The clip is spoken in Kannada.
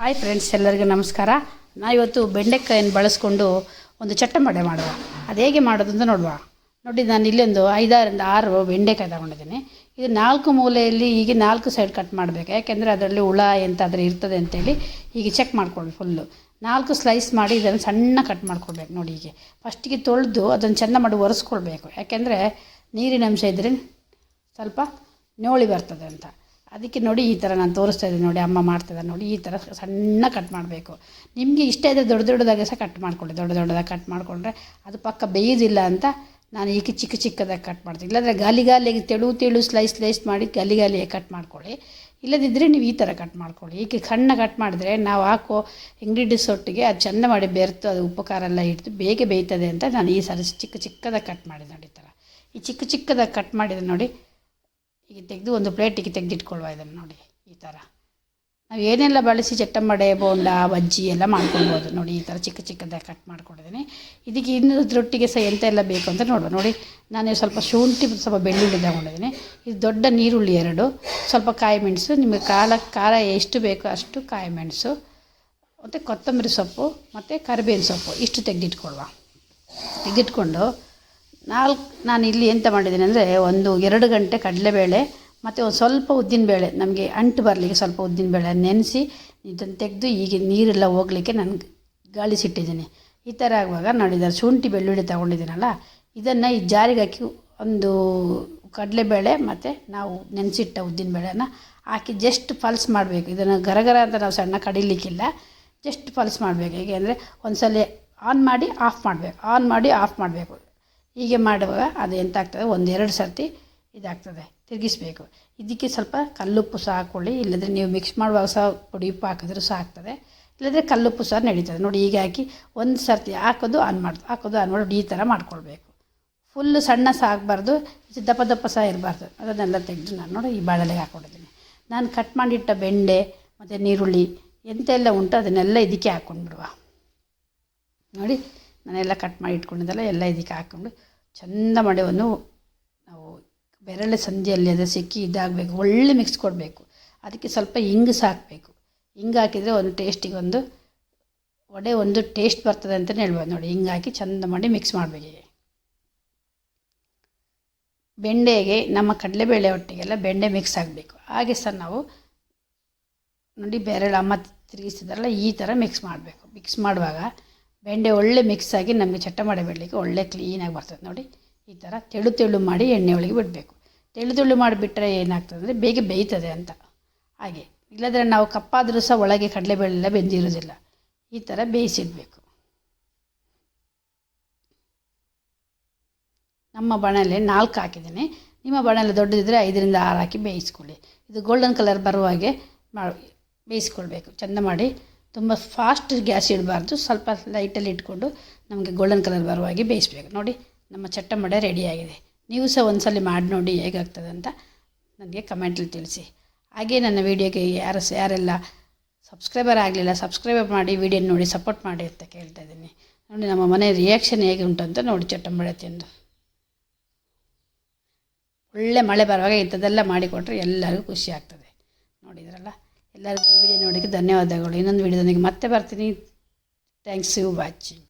ಹಾಯ್ ಫ್ರೆಂಡ್ಸ್ ಎಲ್ಲರಿಗೂ ನಮಸ್ಕಾರ. ನಾ ಇವತ್ತು ಬೆಂಡೆಕಾಯನ್ನು ಬಳಸ್ಕೊಂಡು ಒಂದು ಚಟ್ಟಂಬಡೆ ಮಾಡುವ. ಅದು ಹೇಗೆ ಮಾಡೋದು ಅಂತ ನೋಡುವ. ನೋಡಿ, ನಾನು ಇಲ್ಲೊಂದು ಐದಾರಿಂದ ಆರು ಬೆಂಡೆಕಾಯಿ ತಗೊಂಡಿದ್ದೀನಿ. ಇದು ನಾಲ್ಕು ಮೂಲೆಯಲ್ಲಿ ಹೀಗೆ ನಾಲ್ಕು ಸೈಡ್ ಕಟ್ ಮಾಡಬೇಕು. ಯಾಕೆಂದರೆ ಅದರಲ್ಲಿ ಹುಳ ಎಂತಾದರೂ ಇರ್ತದೆ ಅಂತೇಳಿ ಹೀಗೆ ಚೆಕ್ ಮಾಡ್ಕೊಳ್ಳಿ ಫುಲ್ಲು ನಾಲ್ಕು ಸ್ಲೈಸ್ ಮಾಡಿ ಇದನ್ನು ಸಣ್ಣ ಕಟ್ ಮಾಡ್ಕೊಳ್ಬೇಕು ನೋಡಿ ಹೀಗೆ. ಫಸ್ಟಿಗೆ ತೊಳೆದು ಅದನ್ನು ಚೆಂದ ಮಾಡಿ ಒರೆಸ್ಕೊಳ್ಬೇಕು. ಯಾಕೆಂದರೆ ನೀರಿನ ಅಂಶ ಇದ್ದರೆ ಸ್ವಲ್ಪ ನೋಳಿ ಬರ್ತದೆ ಅಂತ. ಅದಕ್ಕೆ ನೋಡಿ ಈ ಥರ ನಾನು ತೋರಿಸ್ತಾ ಇದ್ದೀನಿ ನೋಡಿ ಅಮ್ಮ ಮಾಡ್ತಿದ್ದಾರೆ ನೋಡಿ ಈ ಥರ ಸಣ್ಣ ಕಟ್ ಮಾಡಬೇಕು. ನಿಮಗೆ ಇಷ್ಟ ಇದ್ದರೆ ದೊಡ್ಡ ದೊಡ್ಡದಾಗೆ ಸಹ ಕಟ್ ಮಾಡ್ಕೊಳ್ಳಿ, ದೊಡ್ಡ ದೊಡ್ಡದಾಗಿ ಕಟ್ ಮಾಡಿಕೊಂಡ್ರೆ ಅದು ಪಕ್ಕ ಬೇಯೋದಿಲ್ಲ ಅಂತ ನಾನು ಈಗ ಚಿಕ್ಕ ಚಿಕ್ಕದಾಗಿ ಕಟ್ ಮಾಡ್ತೀನಿ. ಇಲ್ಲಾಂದರೆ ಗಾಲಿ ಗಾಲಿಗೆ ತೆಳು ತೆಳು ಸ್ಲೈಸ್ ಸ್ಲೈಸ್ ಮಾಡಿ ಗಾಲಿ ಗಾಲಿಗೆ ಕಟ್ ಮಾಡ್ಕೊಳ್ಳಿ. ಇಲ್ಲದಿದ್ದರೆ ನೀವು ಈ ಥರ ಕಟ್ ಮಾಡ್ಕೊಳ್ಳಿ. ಈಗ ಸಣ್ಣ ಕಟ್ ಮಾಡಿದ್ರೆ ನಾವು ಹಾಕೋ ಇಂಗ್ರೀಡಿಯನ್ಸ್ ಒಟ್ಟಿಗೆ ಅದು ಚೆಂದ ಮಾಡಿ ಬೆರೆತು ಅದು ಉಪ್ಪು ಖಾರ ಎಲ್ಲ ಹಿಡಿದು ಬೇಗ ಬೇಯ್ತದೆ ಅಂತ ನಾನು ಈ ಸಲ ಚಿಕ್ಕ ಚಿಕ್ಕದಾಗಿ ಕಟ್ ಮಾಡಿದೆ ನೋಡಿ ಈ ಥರ. ಈ ಚಿಕ್ಕ ಚಿಕ್ಕದಾಗಿ ಕಟ್ ಮಾಡಿದೆ ನೋಡಿ ಈಗ ತೆಗೆದು ಒಂದು ಪ್ಲೇಟಿಗೆ ತೆಗೆದಿಟ್ಕೊಳ್ಳುವ ಇದನ್ನು ನೋಡಿ, ಈ ಥರ ನಾವು ಏನೆಲ್ಲ ಬಳಸಿ ಚಟ್ಟಂಬಡೆ, ಬೋಂಡ, ಬಜ್ಜಿ ಎಲ್ಲ ಮಾಡ್ಕೊಳ್ಬೋದು. ನೋಡಿ, ಈ ಥರ ಚಿಕ್ಕ ಚಿಕ್ಕದಾಗಿ ಕಟ್ ಮಾಡ್ಕೊಂಡಿದ್ದೀನಿ ಇದಕ್ಕೆ ಇನ್ನೊಂದರೊಟ್ಟಿಗೆ ಸಹ ಎಂತ ಎಲ್ಲ ಬೇಕು ಅಂತ ನೋಡುವ. ನೋಡಿ, ನಾನು ಸ್ವಲ್ಪ ಶುಂಠಿ ಸ್ವಲ್ಪ ಬೆಳ್ಳುಳ್ಳಿ ತಗೊಂಡಿದ್ದೀನಿ ಇದು ದೊಡ್ಡ ನೀರುಳ್ಳಿ ಎರಡು. ಸ್ವಲ್ಪ ಕಾಯಿ ಮೆಣಸು, ನಿಮಗೆ ಕಾಲ, ಖಾರ ಎಷ್ಟು ಬೇಕೋ ಅಷ್ಟು ಕಾಯಿ ಮೆಣಸು, ಮತ್ತು ಕೊತ್ತಂಬರಿ ಸೊಪ್ಪು, ಮತ್ತು ಕರಿಬೇವಿನ ಸೊಪ್ಪು ಇಷ್ಟು ತೆಗೆದಿಟ್ಕೊಳ್ಳುವ ತೆಗೆದಿಟ್ಕೊಂಡು ನಾಲ್ಕು ನಾನು ಇಲ್ಲಿ ಎಂತ ಮಾಡಿದ್ದೀನಿ ಅಂದರೆ ಒಂದು ಎರಡು ಗಂಟೆ ಕಡಲೆಬೇಳೆ ಮತ್ತು ಒಂದು ಸ್ವಲ್ಪ ಉದ್ದಿನಬೇಳೆ ನಮಗೆ ಅಂಟು ಬರಲಿಕ್ಕೆ ಸ್ವಲ್ಪ ಉದ್ದಿನಬೇಳೆ ನೆನೆಸಿ ಇದನ್ನು ತೆಗೆದು ಈಗ ನೀರೆಲ್ಲ ಹೋಗಲಿಕ್ಕೆ ನಾನು ಗಾಳಿಸಿಟ್ಟಿದ್ದೀನಿ. ಈ ಥರ ಆಗುವಾಗ ನೋಡಿದ್ದಾರೆ ಶುಂಠಿ ಬೆಳ್ಳುಳ್ಳಿ ತಗೊಂಡಿದ್ದೀನಲ್ಲ, ಇದನ್ನು ಈ ಜಾರಿಗೆ ಹಾಕಿ ಒಂದು ಕಡಲೆಬೇಳೆ ಮತ್ತು ನಾವು ನೆನೆಸಿಟ್ಟ ಉದ್ದಿನಬೇಳೆನ ಹಾಕಿ ಜಸ್ಟ್ ಪಲ್ಸ್ ಮಾಡಬೇಕು. ಇದನ್ನು ಗರಗರ ಅಂತ ನಾವು ಸಣ್ಣ ಕಡಿಲಿಕ್ಕಿಲ್ಲ, ಜಸ್ಟ್ ಪಲ್ಸ್ ಮಾಡಬೇಕು. ಹೇಗೆ ಅಂದರೆ ಒಂದು ಸಲ ಆನ್ ಮಾಡಿ ಆಫ್ ಮಾಡಬೇಕು. ಆನ್ ಮಾಡಿ ಆಫ್ ಮಾಡಬೇಕು. ಹೀಗೆ ಮಾಡುವಾಗ ಅದು ಎಂತಾಗ್ತದೆ? ಒಂದೆರಡು ಸರ್ತಿ ಇದಾಗ್ತದೆ. ತಿರುಗಿಸ್ಬೇಕು. ಇದಕ್ಕೆ ಸ್ವಲ್ಪ ಕಲ್ಲುಪ್ಪು ಸಹ ಹಾಕ್ಕೊಳ್ಳಿ ಇಲ್ಲದ್ರೆ ನೀವು ಮಿಕ್ಸ್ ಮಾಡುವಾಗ ಸಹ ಪುಡಿ ಉಪ್ಪು ಹಾಕಿದ್ರೂ ಸಹ ಆಗ್ತದೆ. ಇಲ್ಲದ್ರೆ ಕಲ್ಲುಪ್ಪು ಸಹ ನಡೀತದೆ. ನೋಡಿ, ಹೀಗೆ ಹಾಕಿ ಒಂದು ಸರ್ತಿ ಹಾಕೋದು ಆನ್ ಮಾಡೋದು. ಹಾಕೋದು ಆನ್ ಮಾಡೋದು ಈ ಥರ ಮಾಡ್ಕೊಳ್ಬೇಕು. ಫುಲ್ಲು ಸಣ್ಣ ಸಹ ಆಗಬಾರ್ದು. ದಪ್ಪ ದಪ್ಪ ಸಹ ಇರಬಾರ್ದು. ಅದನ್ನೆಲ್ಲ ತೆಗೆದು ನಾನು ನೋಡಿ ಈ ಬಾಣಲೆಗೆ ಹಾಕ್ಕೊಂಡಿದ್ದೀನಿ ನಾನು ಕಟ್ ಮಾಡಿಟ್ಟ ಬೆಂಡೆ, ಮತ್ತು ನೀರುಳ್ಳಿ ಎಂತೆಲ್ಲ ಉಂಟು ಅದನ್ನೆಲ್ಲ ಇದಕ್ಕೆ ಹಾಕ್ಕೊಂಡ್ಬಿಡುವ ನೋಡಿ, ನಾನೆಲ್ಲ ಕಟ್ ಮಾಡಿ ಇಟ್ಕೊಂಡಿದ್ದೆಲ್ಲ ಎಲ್ಲ ಇದಕ್ಕೆ ಹಾಕ್ಕೊಂಡು ಚೆಂದ ಮಾಡಿ ಒಂದು ನಾವು ಬೆರಳೆ ಸಂಧಿಯಲ್ಲಿ ಅದು ಸಿಕ್ಕಿ ಇದಾಗಬೇಕು, ಒಳ್ಳೆ ಮಿಕ್ಸ್ ಕೊಡಬೇಕು. ಅದಕ್ಕೆ ಸ್ವಲ್ಪ ಹಿಂಗು ಹಾಕಬೇಕು ಹಿಂಗೆ ಹಾಕಿದರೆ ಒಂದು ಟೇಸ್ಟಿಗೆ ಒಂದು ವಡೆ ಒಂದು ಟೇಸ್ಟ್ ಬರ್ತದೆ ಅಂತಲೇ ಹೇಳ್ಬೋದು ನೋಡಿ. ಹಿಂಗೆ ಹಾಕಿ ಚಂದ ಮಾಡಿ ಮಿಕ್ಸ್ ಮಾಡಬೇಕು. ಬೆಂಡೆಗೆ, ನಮ್ಮ ಕಡಲೆಬೇಳೆ ಒಟ್ಟಿಗೆಲ್ಲ ಬೆಂಡೆ ಮಿಕ್ಸ್ ಆಗಬೇಕು. ಹಾಗೆ ಸಹ ನಾವು ನೋಡಿ ಬೆರಳು, ಅಮ್ಮ ತಿರುಗಿಸಿದಾರಲ್ಲ ಈ ಥರ ಮಿಕ್ಸ್ ಮಾಡಬೇಕು. ಮಿಕ್ಸ್ ಮಾಡುವಾಗ ಬೆಂಡೆ ಒಳ್ಳೆ ಮಿಕ್ಸ್ ಆಗಿ ನಮಗೆ ಚಟ್ಟ ಮಾಡಿ ಬಿಡಲಿಕ್ಕೆ ಒಳ್ಳೆ ಕ್ಲೀನಾಗಿ ಬರ್ತದೆ. ನೋಡಿ, ಈ ಥರ ತೆಳು ತೆಳು ಮಾಡಿ ಎಣ್ಣೆ ಒಳಗೆ ಬಿಡಬೇಕು. ತೆಳು ತೆಳು ಮಾಡಿಬಿಟ್ರೆ ಏನಾಗ್ತದೆ ಅಂದರೆ ಬೇಗ ಬೇಯ್ತದೆ ಅಂತ. ಹಾಗೆ, ಇಲ್ಲದ್ರೆ ನಾವು ಕಪ್ಪಾದರೂ ಸಹ ಒಳಗೆ ಕಡಲೆಬೇಳೆ ಎಲ್ಲ ಬೆಂದಿರೋದಿಲ್ಲ. ಈ ಥರ ಬೇಯಿಸಿಡಬೇಕು. ನಮ್ಮ ಬಾಣಲೆ ನಾಲ್ಕು ಹಾಕಿದ್ದೀನಿ. ನಿಮ್ಮ ಬಾಣಲೆ ದೊಡ್ಡದಿದ್ದರೆ ಐದರಿಂದ ಆರು ಹಾಕಿ ಬೇಯಿಸ್ಕೊಳ್ಳಿ. ಇದು ಗೋಲ್ಡನ್ ಕಲರ್ ಬರುವಾಗೆ ಮಾಡಿ ಬೇಯಿಸ್ಕೊಳ್ಬೇಕು. ಚೆಂದ ಮಾಡಿ ತುಂಬ ಫಾಸ್ಟ್ ಗ್ಯಾಸ್ ಇಡಬಾರ್ದು. ಸ್ವಲ್ಪ ಲೈಟಲ್ಲಿ ಇಟ್ಕೊಂಡು ನಮಗೆ ಗೋಲ್ಡನ್ ಕಲರ್ ಬರುವಾಗೆ ಬೇಯಿಸ್ಬೇಕು. ನೋಡಿ, ನಮ್ಮ ಚಟ್ಟಂಬಡೆ ರೆಡಿಯಾಗಿದೆ ನೀವು ಸಹ ಒಂದ್ಸಲ ಮಾಡಿ ನೋಡಿ ಹೇಗಾಗ್ತದೆ ಅಂತ ನನಗೆ ಕಮೆಂಟಲ್ಲಿ ತಿಳಿಸಿ. ಹಾಗೆ ನನ್ನ ವೀಡಿಯೋಗೆ ಯಾರು ಯಾರೆಲ್ಲ ಸಬ್ಸ್ಕ್ರೈಬರ್ ಆಗಲಿಲ್ಲ ಸಬ್ಸ್ಕ್ರೈಬರ್ ಮಾಡಿ ವೀಡಿಯೋ ನೋಡಿ ಸಪೋರ್ಟ್ ಮಾಡಿ ಅಂತ ಕೇಳ್ತಾ ಇದ್ದೀನಿ. ನೋಡಿ, ನಮ್ಮ ಮನೆ ರಿಯಾಕ್ಷನ್ ಹೇಗೆ ಉಂಟು ಅಂತ ನೋಡಿ ಚಟ್ಟಂಬಡೆ ತಿಂದು. ಒಳ್ಳೆ ಮಳೆ ಬರುವಾಗ ಇಂಥದ್ದೆಲ್ಲ ಮಾಡಿಕೊಟ್ರೆ ಎಲ್ಲರಿಗೂ ಖುಷಿ ಆಗ್ತದೆ. ನೋಡಿದ್ರಲ್ಲ? ಎಲ್ಲರಿಗೂ ವಿಡಿಯೋ ನೋಡೋಕ್ಕೆ ಧನ್ಯವಾದಗಳು. ಇನ್ನೊಂದು ವಿಡಿಯೋದೊಂದಿಗೆ ಮತ್ತೆ ಬರ್ತೀನಿ. Thanks you watching